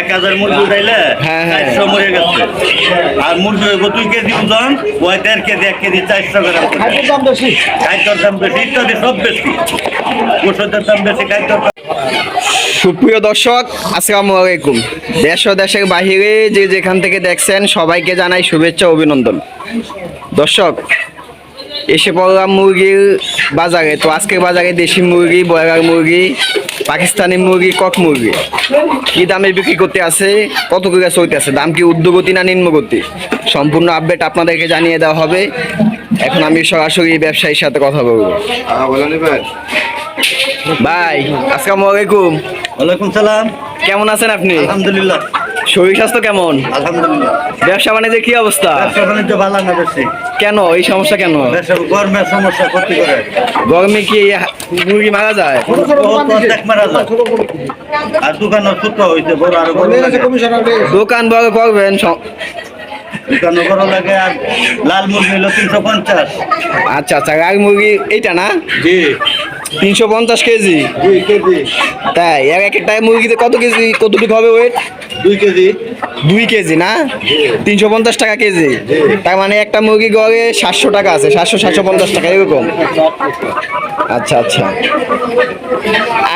এক হাজার মুরগি উঠাইলে হ্যাঁ, হ্যাঁ। চারশো মরে গেছে। আর মুরগি হইব দুই কেজি ওজন ওই দেড় কেজি এক কেজি চারশো গ্রাম। করে। খাদ্যর দাম বেশি ইত্যাদি সব বেশি। ওষুধের দাম বেশি খাদ্যর দাম সুপ্রিয় দর্শক আসসালামু আলাইকুম। দেশ ও দেশের বাহিরে যে যেখান থেকে দেখছেন সবাইকে জানাই শুভেচ্ছা অভিনন্দন। দর্শক এসে পড়লাম মুরগির বাজারে। তো আজকের বাজারে দেশি মুরগি ব্রয়লার মুরগি পাকিস্তানি মুরগি কক মুরগি। কি দামে বিক্রি করতে আছে কত করে চলতে আছে দাম কি উদ্যোগতি না নিম্নগতি? সম্পূর্ণ আপডেট আপনাদেরকে জানিয়ে দেওয়া হবে। এখন আমি সরাসরি ব্যবসায়ীর সাথে কথা বলব। ভাই আসসালামু আলাইকুম। ওয়ালাইকুম সালাম। কেমন আছেন আপনি? আলহামদুলিল্লাহ। শরীর স্বাস্থ্য কেমন? আলহামদুলিল্লাহ। ব্যবসা বাণিজ্যের কি অবস্থা? ব্যবসা বাণিজ্য ভালো না বেশি কেন? এই সমস্যা কেন? গরমের সমস্যা ক্ষতি করে। গরমে কি মুরগি মারা যায়? মারা যায়। আর দোকানও ছোট হয়েছে বড় আরও দোকান বড় করবেন দোকানও বড় লাগে আর লাল মুরগি হলো তিনশো পঞ্চাশ। আচ্ছা আচ্ছা মুরগি এইটা না? জি। তিনশো পঞ্চাশ কেজি? কেজি। তাই এক একটা মুরগিতে কত কেজি কতটুকু হবে ওয়েট দুই কেজি? দুই কেজি না? তিনশো পঞ্চাশ টাকা কেজি। তার মানে একটা মুরগি গড়ে সাতশো টাকা আছে সাতশো সাতশো পঞ্চাশ টাকা এরকম। আচ্ছা আচ্ছা।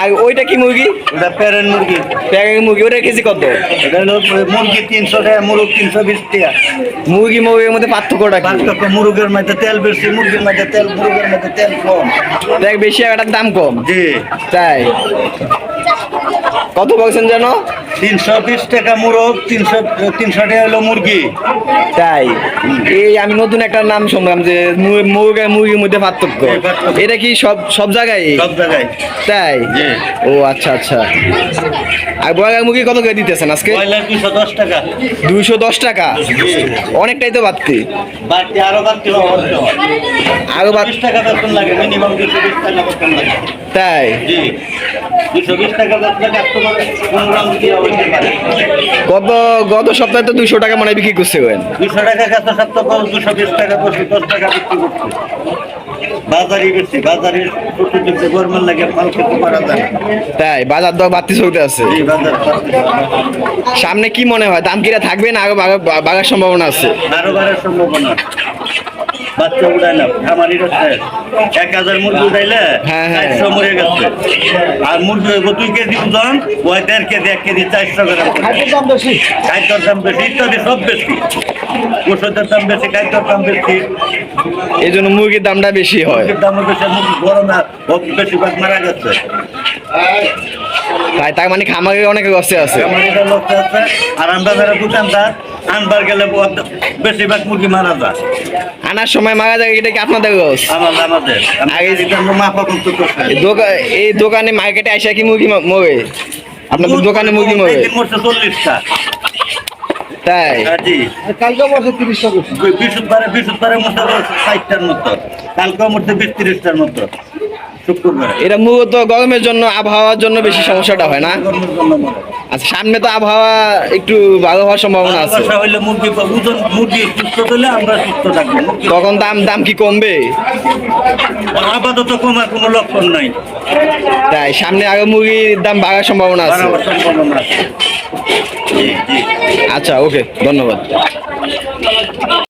আর ওইটা কি মুরগি? ওটা প্যারেন্ট মুরগি। প্যাকের মুরগি ওটা কেজি কত? মুরগি তিনশো টাকা মুরগ তিনশো বিশ টাকা। মুরগি মুরগির মধ্যে পার্থক্যটা পার্থক্য মুরগের মধ্যে তেল বেশি মুরগির মধ্যে তেল মুরগের মধ্যে তেল কম। দেখ বেশি এটার দাম কম। জি। তাই। কত বলছেন যেন? তিনশো বিশ টাকা মুরগ তিনশো তিনশো টাকা হলো মুরগি। তাই? এই আমি নতুন একটা নাম শুনলাম যে মুরগি মুরগির মধ্যে পার্থক্য। এটা কি সব সব জায়গায়? সব জায়গায়। তাই? ও আচ্ছা আচ্ছা। আর ব্রয়লার মুরগি কত করে দিতেছেন আজকে? দুশো দশ টাকা। দুইশো দশ টাকা? অনেকটাই তো বাড়তি। বাড়তি আরও বাড়তি আরও বাড়তি টাকা বেতন লাগে মিনিমাম দুশো বিশ টাকা বেতন লাগে। তাই? গত গত সপ্তাহে তো দুশো টাকা মনে বিক্রি করছিলেন। দুশো টাকা কাছে সপ্তাহ দুশো বিশ টাকা দশ টাকা বিক্রি করছে। বাজারই বেশি বাজারে ছোট দিচ্ছে গরমের লাগে মাল খেতে পারা যায় তাই বাজার দর বাড়তি চলতে আছে। সামনে কি মনে হয় দাম কিরা থাকবে না আরও বাড়ার সম্ভাবনা আছে? আরও বাড়ার সম্ভাবনা বাচ্চা খামারি হচ্ছে। এক হাজার মুরগি উঠাইলে হ্যাঁ, হ্যাঁ। চারশো মরে গেছে। আর মুরগি হইব দুই কেজি ওজন ওই দেড় কেজি এক কেজি চারশো গ্রাম। খাদ্যর দাম বেশি? ইত্যাদি সব বেশি। ওষুধের দাম বেশি খাদ্যর দাম বেশি। এই জন্য মুরগির দামটা বেশি হয়। মুরগির দাম বেশি মুরগি গরমে বেশিরভাগ মারা গেছে। তাই তার মানে খামারে অনেক কষ্টে আছে? খামারিরা লোক আছে। আর আমরা যারা দোকানদার আনবার গেলে বেশিরভাগ মুরগি মারা যায়। আনার সময় মারা যায় এটা কি আপনাদের লস আমাদের এই দোকানে মার্কেটে আসা কি মুরগি মরে? আপনাদের দোকানে মুরগি মরে? চল্লিশটা। তাই? জি। বৃহস্পতিবারে বৃহস্পতিবারের মধ্যে ষাটটার মতো। কালকের মধ্যে বিশ তিরিশটার মতো। এটা মূলত গরমের জন্য আবহাওয়ার জন্য বেশি সমস্যাটা হয় না। আচ্ছা সামনে তো আবহাওয়া একটু ভালো হওয়ার সম্ভাবনা আছে। তখন দাম দাম কি কমবে? আপাতত কমার কোনো লক্ষণ নাই। তাই সামনে আরও মুরগির দাম বাড়ার সম্ভাবনা আছে। আচ্ছা ওকে ধন্যবাদ।